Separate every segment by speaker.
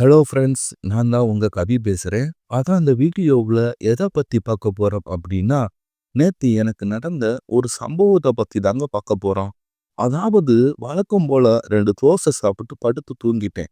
Speaker 1: Hello friends நான் தான் உங்க கவி பேசுறேன். அதான் அந்த வீடியோவுல எத பத்தி பார்க்க போறோம் அப்படின்னா, நேத்து எனக்கு நடந்த ஒரு சம்பவத்த பத்தி தாங்க பார்க்க போறோம். அதாவது வழக்கம் போல ரெண்டு தோசை சாப்பிட்டு படுத்து தூங்கிட்டேன்.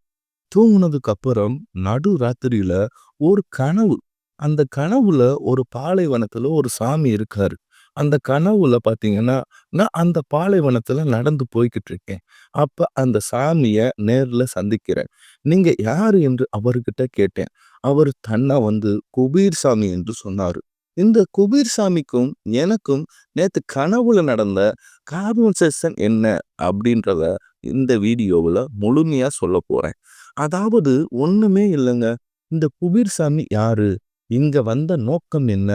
Speaker 1: தூங்குனதுக்கு அப்புறம் நடு ராத்திரியில் ஒரு கனவு. அந்த கனவுல ஒரு பாலைவனத்துல ஒரு சாமி இருக்காரு. அந்த கனவுல பார்த்தீங்கன்னா, நான் அந்த பாலைவனத்துல நடந்து போய்க்கிட்டு இருக்கேன். அப்ப அந்த சாமிய நேர்ல சந்திக்கிறேன். நீங்க யாரு என்று அவர்கிட்ட கேட்டேன். அவரு தன்ன வந்து குபீர் சாமி என்று சொன்னாரு. இந்த குபீர் சாமிக்கும் எனக்கும் நேத்து கனவுல நடந்த கான்வர்சேஷன் என்ன அப்படின்றத இந்த வீடியோவுல முழுமையா சொல்லப் போகிறேன் அதாவது ஒண்ணுமே இல்லங்க. இந்த குபீர் சாமி யாரு? இங்க வந்த நோக்கம் என்ன?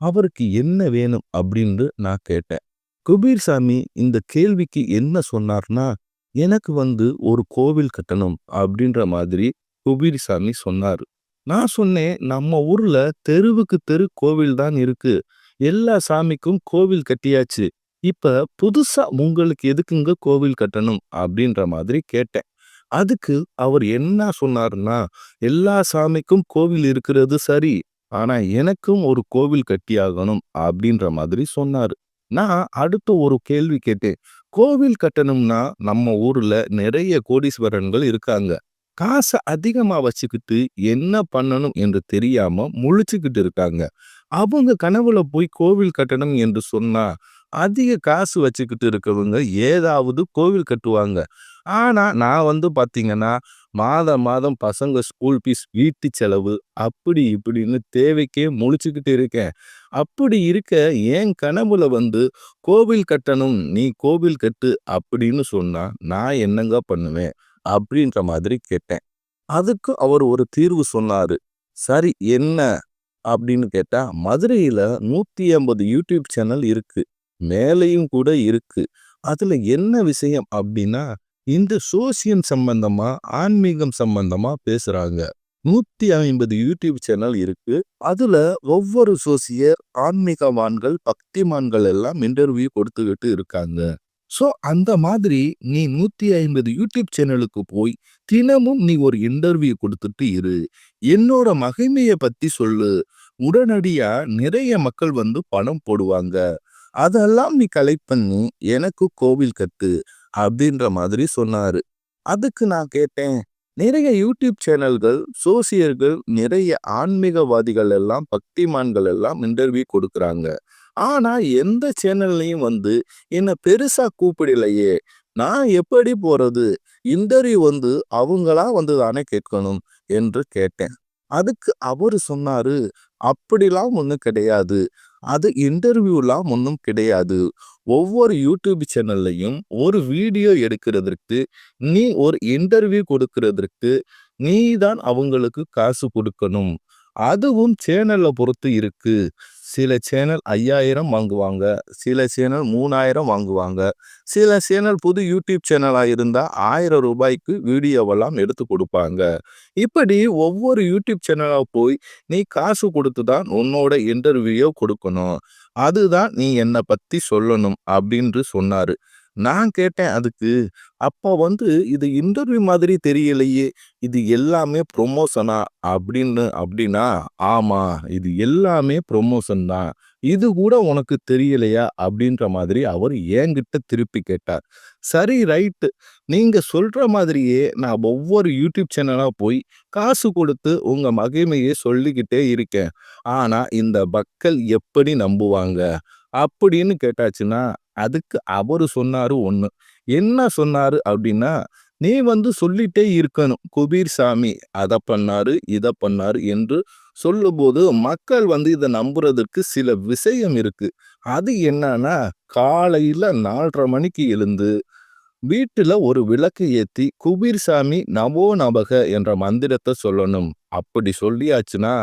Speaker 1: அவருக்கு என்ன வேணும்? அப்படின்னு நான் கேட்டேன். குபீர் சாமி இந்த கேள்விக்கு என்ன சொன்னார்னா, எனக்கு வந்து ஒரு கோவில் கட்டணும் அப்படின்ற மாதிரி குபீர் சாமி சொன்னாரு. நான் சொன்னேன், நம்ம ஊர்ல தெருவுக்கு தெரு கோவில் தான் இருக்கு. எல்லா சாமிக்கும் கோவில் கட்டியாச்சு. இப்ப புதுசா உங்களுக்கு எதுக்குங்க கோவில் கட்டணும்? அப்படின்ற மாதிரி கேட்டேன். அதுக்கு அவர் என்ன சொன்னாருன்னா, எல்லா சாமிக்கும் கோவில் இருக்கிறது சரி. ஆனா எனக்கும் ஒரு கோவில் கட்டியாகணும் அப்படின்ற மாதிரி சொன்னார் நான் அடுத்து ஒரு கேள்வி கேட்டேன். கோவில் கட்டணும்னா நம்ம ஊர்ல நிறைய கோடீஸ்வரன்கள் இருக்காங்க. காச அதிகமா வச்சுக்கிட்டு என்ன பண்ணணும் என்று தெரியாம முழிச்சுக்கிட்டு இருக்காங்க. அவங்க கனவுல போய் கோவில் கட்டணும் என்று சொன்னா, அதிக காசு வச்சுக்கிட்டு இருக்கவங்க ஏதாவது கோவில் கட்டுவாங்க. ஆனால் நான் வந்து பார்த்தீங்கன்னா, மாதம் மாதம் பசங்க ஸ்கூல் ஃபீஸ், வீட்டு செலவு அப்படி இப்படின்னு தேவைக்கே முழிச்சுக்கிட்டு இருக்கேன். அப்படி இருக்க என் கனவுல வந்து கோவில் கட்டணும், நீ கோவில் கட்டு அப்படின்னு சொன்னா, நான் என்னங்க பண்ணுவேன்? அப்படின்ற மாதிரி கேட்டேன். அதுக்கு அவர் ஒரு தீர்வு சொன்னாரு. சரி என்ன? அப்படின்னு கேட்டா, மதுரையில 180 யூடியூப் சேனல் இருக்கு. மேலையும் கூட இருக்கு. அதுல என்ன விஷயம் அப்படின்னா, இந்த சோசியம் சம்பந்தமா, ஆன்மீகம் சம்பந்தமா பேசுறாங்க. 150 யூடியூப் சேனல் இருக்கு. அதுல ஒவ்வொரு சோசியர், ஆன்மீகவான்கள், பக்திமான்கள் எல்லாம் இன்டர்வியூ கொடுத்துக்கிட்டு இருக்காங்க. சோ அந்த மாதிரி நீ 150 யூடியூப் சேனலுக்கு போய் தினமும் நீ ஒரு இன்டர்வியூ கொடுத்துட்டு இரு. என்னோட மகிமையை பத்தி சொல்லு. உடனடியா நிறைய மக்கள் வந்து பணம் போடுவாங்க. அதெல்லாம் நீ கலெக்ட் பண்ணி எனக்கு கோவில் கத்து அப்படின்ற மாதிரி சொன்னாரு. அதுக்கு நான் கேட்டேன். நிறைய யூடியூப் சேனல்கள், சோசியர்கள், நிறைய ஆன்மீகவாதிகள் எல்லாம், பக்திமான்கள் எல்லாம் இன்டர்வியூ கொடுக்குறாங்க. ஆனா எந்த சேனல்லையும் வந்து என்ன பெருசா கூப்பிடலையே. நான் எப்படி போறது? இன்டர்வியூ வந்து அவங்களா வந்து தானே கேட்கணும் என்று கேட்டேன். அதுக்கு அவரு சொன்னாரு, அப்படிலாம் ஒன்றும் கிடையாது. அது இன்டர்வியூலாம் ஒன்றும் கிடையாது. ஒவ்வொரு யூடியூப் சேனல்லயும் ஒரு வீடியோ எடுக்கிறதற்கு, நீ ஒரு இன்டர்வியூ கொடுக்கறதற்கு நீ தான் அவங்களுக்கு காசு குடுக்கணும். அதுவும் சேனலை பொறுத்து இருக்கு. சில சேனல் 5000 வாங்குவாங்க. சில சேனல் 3000 வாங்குவாங்க. சில சேனல் புது யூடியூப் சேனலாக இருந்தால் ஆயிரம் ரூபாய்க்கு வீடியோவெல்லாம் எடுத்து கொடுப்பாங்க. இப்படி ஒவ்வொரு யூடியூப் சேனலாக போய் நீ காசு கொடுத்து தான் உன்னோட இன்டர்வியூ கொடுக்கணும். அதுதான் நீ என்னை பற்றி சொல்லணும் அப்படின்னு சொன்னார் நான் கேட்டேன் அதுக்கு, அப்போ வந்து இது இன்டர்வியூ மாதிரி தெரியலையே. இது எல்லாமே ப்ரொமோஷனா அப்படின்னு அப்படின்னா, ஆமா இது எல்லாமே ப்ரொமோஷன் தான். இது கூட உனக்கு தெரியலையா? அப்படின்ற மாதிரி அவர் என்கிட்ட திருப்பி கேட்டார். சரி ரைட்டு நீங்கள் சொல்கிற மாதிரியே நான் ஒவ்வொரு யூடியூப் சேனலாக போய் காசு கொடுத்து உங்கள் மகிமையை சொல்லிக்கிட்டே இருக்கேன். ஆனால் இந்த மக்கள் எப்படி நம்புவாங்க? அப்படின்னு கேட்டாச்சுன்னா, அதுக்கு அவரு சொன்னாரு ஒண்ணு. என்ன சொன்னாரு அப்படின்னா, நீ வந்து சொல்லிட்டே இருக்கணும். குபீர் சாமி அதை பண்ணாரு, இதை பண்ணாரு என்று சொல்லும்போது மக்கள் வந்து இதை நம்புறதுக்கு சில விஷயம் இருக்கு. அது என்னன்னா, காலையில நாலரை மணிக்கு எழுந்து, வீட்டுல ஒரு விளக்கு ஏத்தி, குபீர் சாமி நமோ நபக என்ற மந்திரத்தை சொல்லணும். அப்படி சொல்லியாச்சுன்னா,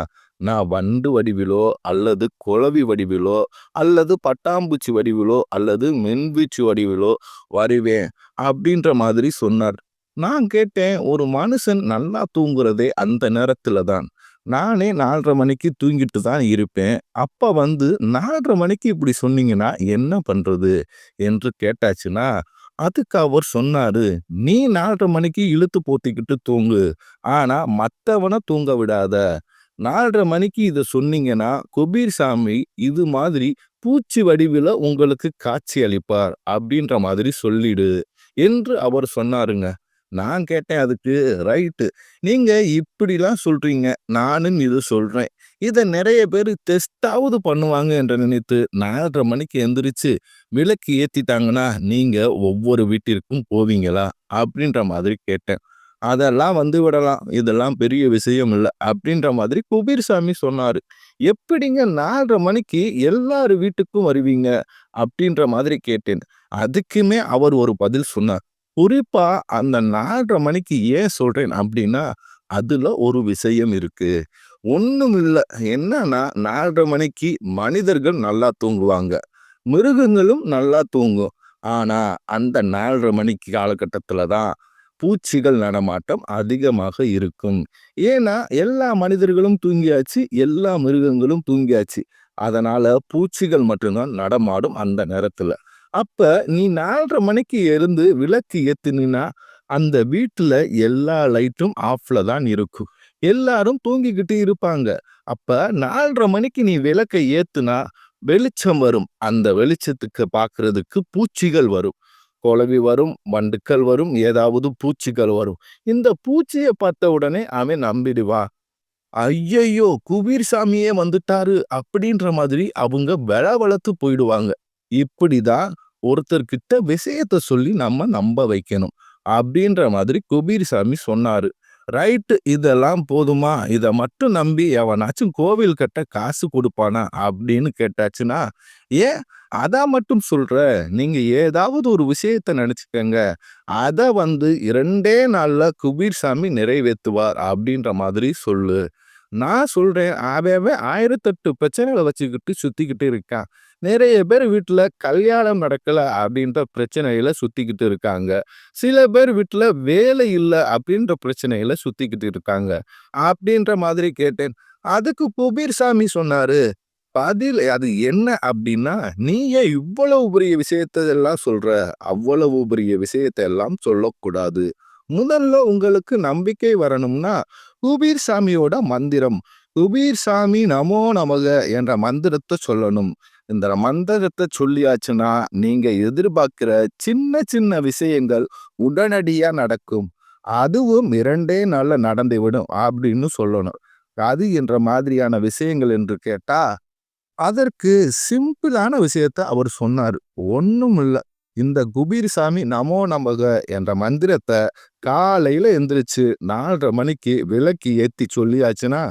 Speaker 1: நான் வண்டு வடிவிலோ, அல்லது குளவி வடிவிலோ, அல்லது பட்டாம்பூச்சி வடிவிலோ, அல்லது மின்வீச்சு வடிவிலோ வருவேன். அப்படின்ற மாதிரி சொன்னார். நான் கேட்டேன், ஒரு மனுஷன் நல்லா தூங்குறதே அந்த நேரத்துல தான். நானே 4:30 மணிக்கு தூங்கிட்டு தான் இருப்பேன். அப்போ வந்து 4:30 மணிக்கு இப்படி சொன்னீங்கன்னா என்ன பண்ணுறது என்று கேட்டாச்சுன்னா, அதுக்கு அவர் சொன்னாரு, "நீ 4:30 மணிக்கு இழுத்து போத்திக்கிட்டு தூங்கு. ஆனா மற்றவனை தூங்க விடாத. 4:30 மணிக்கு இதை சொன்னீங்கன்னா, குபீர்சாமி இது மாதிரி பூச்சி வடிவில் உங்களுக்கு காட்சி அளிப்பார்." அப்படின்ற மாதிரி சொல்லிடு." என்று அவர் சொன்னாருங்க. நான் கேட்டேன் அதுக்கு, "ரைட்டு. நீங்கள் இப்படிலாம் சொல்கிறீங்க நானும் இது சொல்கிறேன் இதை நிறைய பேர் டெஸ்ட்டாவது பண்ணுவாங்க என்று நினைத்து 4:30 மணிக்கு எந்திரிச்சு விளக்கு ஏற்றிட்டாங்கன்னா நீங்கள் ஒவ்வொரு வீட்டிற்கும் போவீங்களா?" அப்படின்ற மாதிரி கேட்டேன். "அதெல்லாம் வந்து விடலாம். இதெல்லாம் பெரிய விஷயம் இல்லை அப்படின்ற மாதிரி குபீர்சாமி சொன்னார் "எப்படிங்க 4:30 மணிக்கு எல்லார் வீட்டுக்கும் வருவீங்க?" அப்படின்ற மாதிரி கேட்டேன். அதுக்குமே அவர் ஒரு பதில் சொன்னார். குறிப்பா அந்த 4:30 மணிக்கு ஏன் சொல்றேன் அப்படின்னா, அதுல ஒரு விஷயம் இருக்கு. இல்லை என்னன்னா நாலரை மணிக்கு மனிதர்கள் நல்லா தூங்குவாங்க. மிருகங்களும் நல்லா தூங்கும். ஆனா அந்த 4:30 மணிக்கு காலகட்டத்துல தான் பூச்சிகள் நடமாட்டம் அதிகமாக இருக்கும். ஏன்னா எல்லா மனிதர்களும் தூங்கியாச்சு. எல்லா மிருகங்களும் தூங்கியாச்சு. அதனால பூச்சிகள் மட்டும்தான் நடமாடும் அந்த நேரத்துல. அப்ப நீ 4:30 மணிக்கு இருந்து விளக்கு ஏத்துனீன்னா, அந்த வீட்டுல எல்லா லைட்டும் ஆஃப்ல தான் இருக்கும். எல்லாரும் தூங்கிக்கிட்டு இருப்பாங்க. அப்ப நாலரை மணிக்கு நீ விளக்கை ஏத்துனா, வெளிச்சம் வரும். அந்த வெளிச்சத்துக்கு பார்க்கறதுக்கு பூச்சிகள் வரும். குளவி வரும், வண்டுக்கள் வரும், ஏதாவது பூச்சிகள் வரும். இந்த பூச்சிய பார்த்த உடனே அவன் நம்பிடுவான். "ஐயையோ! குபீர்சாமியே வந்துட்டாரு." அப்படின்ற மாதிரி அவங்க வெலவெலத்து போயிடுவாங்க. இப்படிதான் ஒருத்தர்கிட்ட விஷயத்த சொல்லி நம்ம நம்ப வைக்கணும். அப்படின்ற மாதிரி குபீர்சாமி சொன்னாரு. ரைட்டு இதெல்லாம் போதுமா? இதை மட்டும் நம்பி எவனாச்சும் கோவில் கட்ட காசு கொடுப்பானா அப்படின்னு கேட்டாச்சுன்னா, "ஏன் அதான் மட்டும் சொல்கிற நீங்கள் ஏதாவது ஒரு விஷயத்த நினச்சிக்கங்க அதை வந்து 2டே நாள்ல குபீர்சாமி நிறைவேற்றுவார் அப்படின்ற மாதிரி சொல்லு. நான் சொல்கிறேன் அவன் ஆயிரத்தெட்டு பிரச்சனைகளை வச்சுக்கிட்டு சுற்றிக்கிட்டு இருக்கான். நிறைய பேர் வீட்டில் கல்யாணம் நடக்கலை அப்படின்ற பிரச்சனையில சுத்திக்கிட்டு இருக்காங்க. சில பேர் வீட்டில் வேலை இல்லை அப்படின்ற பிரச்சனையில சுத்திக்கிட்டு இருக்காங்க. அப்படின்ற மாதிரி கேட்டேன். அதுக்கு குபீர்சாமி சொன்னாரு, "பதில் அது என்ன அப்படின்னா, நீ ஏன் இவ்வளவு பெரிய விஷயத்தெல்லாம் சொல்ற? அவ்வளவு பெரிய விஷயத்தெல்லாம் சொல்லக்கூடாது. முதல்ல உங்களுக்கு நம்பிக்கை வரணும்னா, குபீர்சாமியோட மந்திரம். குபீர்சாமி நமோ நமக என்ற மந்திரத்தை சொல்லணும். இந்த மந்திரத்தை சொல்லியாச்சுன்னா, நீங்க எதிர்பார்க்கிற சின்ன சின்ன விஷயங்கள் உடனடியா நடக்கும். அதுவும் இரண்டே நாள்ல நடந்துவிடும்." அப்படின்னு சொல்லணும். அது என்ற மாதிரியான விஷயங்கள் என்று கேட்டா, அதற்கு சிம்பிளான விஷயத்த அவர் சொன்னார் ஒன்றும் இல்லை இந்த குபீர்சாமி நமோ நமக என்ற மந்திரத்தை காலையில எந்திரிச்சு 4:30 மணிக்கு விளக்கு ஏத்தி சொல்லியாச்சுன்னா,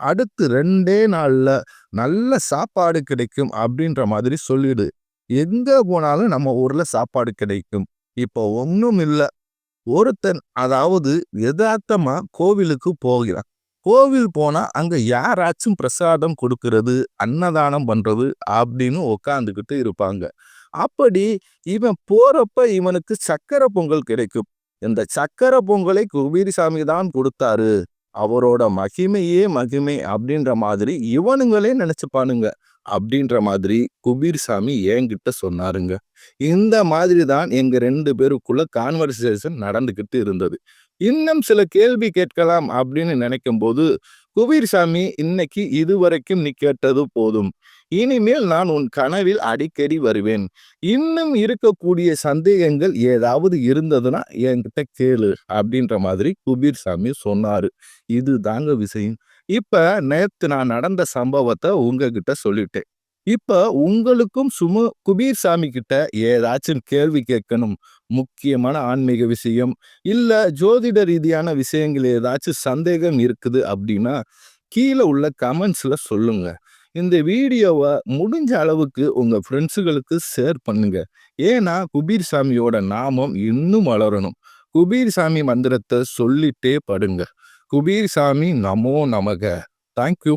Speaker 1: அடுத்து ரெண்டே நாள்ல நல்ல சாப்பாடு கிடைக்கும் அப்படின்ற மாதிரி சொல்லிடு. எங்க போனாலும் நம்ம ஊர்ல சாப்பாடு கிடைக்கும். இப்போ ஒண்ணும் இல்ல. ஒருத்தன் அதாவது எதார்த்தமா கோவிலுக்கு போகிறான். கோவில் போனா அங்க யாராச்சும் பிரசாதம் கொடுக்கறது அன்னதானம் பண்றது அப்படின்னு உக்காந்துக்கிட்டு இருப்பாங்க. அப்படி இவன் போறப்ப இவனுக்கு சக்கரை பொங்கல் கிடைக்கும். இந்த சக்கரை பொங்கலை குபீர்சாமி தான் குடுத்தாரு. அவரோட மகிமையே மகிமை அப்படின்ற மாதிரி இவனுங்களே நினச்சிப்பானுங்க அப்படின்ற மாதிரி குபீர்சாமி என்கிட்ட சொன்னாருங்க. இந்த மாதிரி தான் எங்க ரெண்டு பேருக்குள்ள கான்வர்சேஷன் நடந்துகிட்டு இருந்தது. இன்னும் சில கேள்வி கேட்கலாம் அப்படின்னு நினைக்கும் போது குபீர்சாமி, "இன்னைக்கு இதுவரைக்கும் நீ கேட்டது போதும். இனிமேல் நான் உன் கனவில் அடிக்கடி வருவேன். இன்னும் இருக்கக்கூடிய சந்தேகங்கள் ஏதாவது இருந்ததுன்னா என்கிட்ட கேளு." அப்படின்ற மாதிரி குபீர்சாமி சொன்னாரு. இதுதாங்க விஷயம். இப்ப நேத்து நான் நடந்த சம்பவத்தை உங்ககிட்ட சொல்லிட்டேன். இப்ப உங்களுக்கும் சுமு குபீர்சாமி கிட்ட ஏதாச்சும் கேள்வி கேட்கணும். முக்கியமான ஆன்மீக விஷயம், இல்ல ஜோதிட ரீதியான விஷயங்கள் ஏதாச்சும் சந்தேகம் இருக்குது அப்படின்னா, கீழே உள்ள கமெண்ட்ஸ்ல சொல்லுங்க. இந்த வீடியோவ முடிஞ்ச அளவுக்கு உங்க ஃப்ரெண்ட்ஸுகளுக்கு ஷேர் பண்ணுங்க. ஏன்னா குபீர்சாமியோட நாமம் இன்னும் வளரணும். குபீர்சாமி மந்திரத்த சொல்லிட்டே படுங்க. குபீர்சாமி நமோ நமக. Thank you